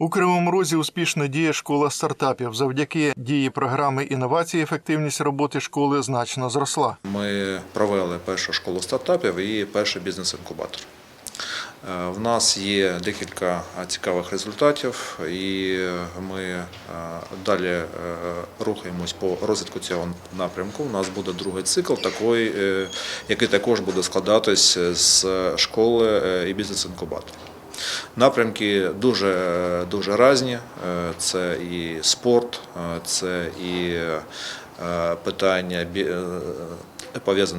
У Кривому Розі успішно діє школа стартапів. Завдяки дії програми інновації ефективність роботи школи значно зросла. Ми провели першу школу стартапів і перший бізнес-інкубатор. Е, В нас є декілька цікавих результатів, і ми е, далі е, рухаємось по розвитку цього напрямку. У нас буде другий цикл, такий, е, який також буде складатись з школи е, і бізнес-інкубатора. Напрямки дуже, дуже різні. Е, Це і спорт, е, це і е, питання бі- е,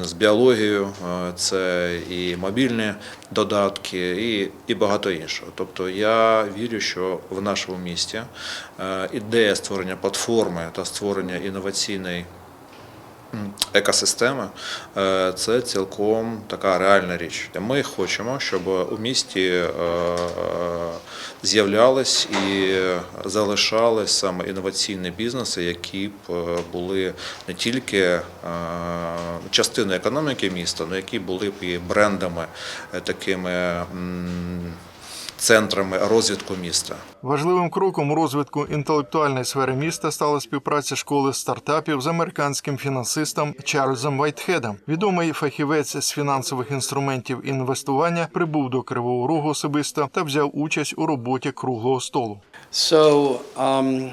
з біологією, це і мобільні додатки, і, і багато іншого. Тобто я вірю, що в нашому місті ідея створення платформи та створення інноваційної екосистеми е, це цілком така реальна річ. Ми хочемо, щоб у місті е, з'являлись і залишались саме інноваційні бізнеси, які б е, були не тільки е, частиною економіки міста, але які були б і брендами, е, такими центрами розвитку міста. Важливим кроком у розвитку інтелектуальної сфери міста стала співпраця школи стартапів з американським фінансистом Чарльзом Вайтхедом. Відомий фахівець з фінансових інструментів інвестування прибув до Кривого Рогу особисто та взяв участь у роботі круглого столу. So, um,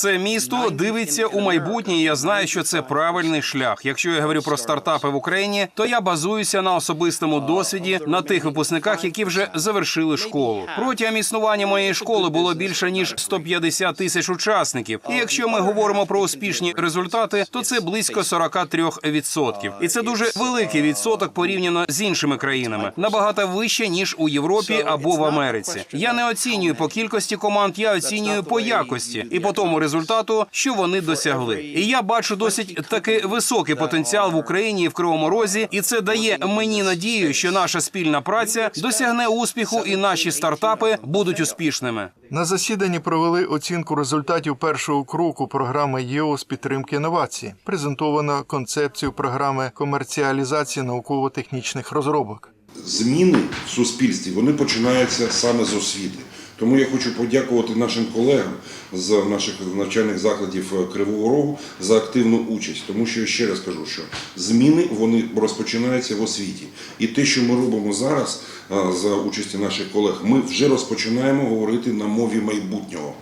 Це місто дивиться у майбутнє. і Я знаю, що це правильний шлях. Якщо я говорю про стартапи в Україні, то я базуюся на особистому досвіді на тих випускниках, які вже завершили школу. Протягом існування моєї школи було більше ніж 150 тисяч учасників. І якщо ми говоримо про успішні результати, то це близько 43%. І це дуже великий відсоток порівняно з іншими країнами, набагато вище ніж у Європі або в Америці. Я не оцінюю по кількості команд, я оцінюю по якості і по тому результату, що вони досягли. І я бачу досить таки високий потенціал в Україні і в Кривому Розі, і це дає мені надію, що наша спільна праця досягне успіху, і наші стартапи будуть успішними. На засіданні провели оцінку результатів першого кроку програми ЄО з підтримки інновацій. Презентовано концепцію програми комерціалізації науково-технічних розробок. зміни в суспільстві вони починаються саме з освіти. Тому я хочу подякувати нашим колегам з наших навчальних закладів е, Кривого Рогу за активну участь. Тому що я ще раз кажу, що зміни вони розпочинаються в освіті. І те, що ми робимо зараз е, за участі наших колег, ми вже розпочинаємо говорити на мові майбутнього.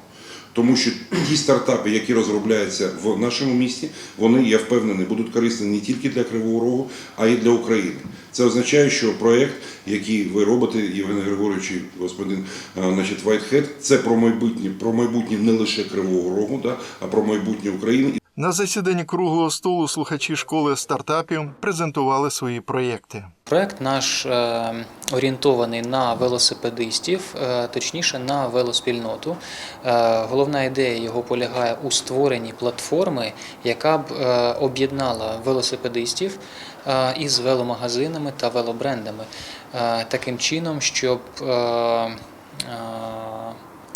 Тому що ті стартапи, які розробляються в нашому місті, вони, я впевнений, будуть корисні не тільки для Кривого Рогу, а й для України. Це означає, що проєкт, який ви робите, Євген Григорович і господин е, Вайтхед, це про майбутнє, про майбутнє не лише Кривого Рогу, да, а про майбутнє України. На засіданні круглого столу слухачі школи стартапів презентували свої проєкти. Проект наш е, орієнтований на велосипедистів, е, точніше на велоспільноту. Е, Головна ідея його полягає у створенні платформи, яка б об'єднала велосипедистів із веломагазинами та велобрендами таким чином, щоб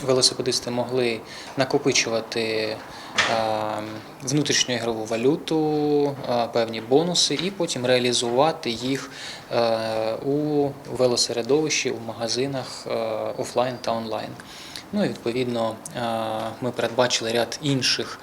велосипедисти могли накопичувати внутрішню ігрову валюту, певні бонуси, і потім реалізувати їх у велосередовищі, у магазинах офлайн та онлайн. Ну і відповідно ми передбачили ряд інших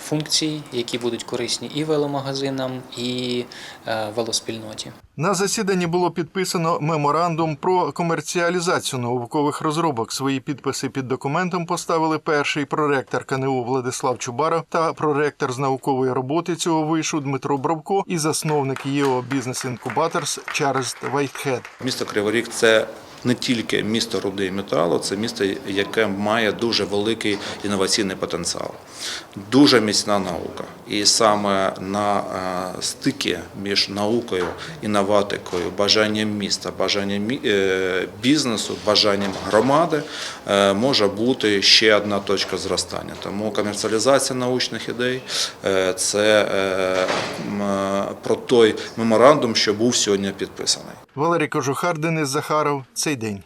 функцій, які будуть корисні і веломагазинам, і е, велоспільноті. На засіданні було підписано меморандум про комерціалізацію наукових розробок. Свої підписи під документом поставили перший проректор КНУ Владислав Чубаров та проректор з наукової роботи цього вишу Дмитро Бровко і засновник ЄО Бізнес Інкубаторс Чарльз Вайтхед. Місто Кривий Ріг – це не тільки місто руди і металу, це місто, яке має дуже великий інноваційний потенціал, дуже міцна наука. І саме на е, стикі між наукою, інноватикою, бажанням міста, бажанням е, бізнесу, бажанням громади е, може бути ще одна точка зростання. Тому комерціалізація научних ідей це про той меморандум, що був сьогодні підписаний. Валерій Кожухар, Денис Захаров. Цей день.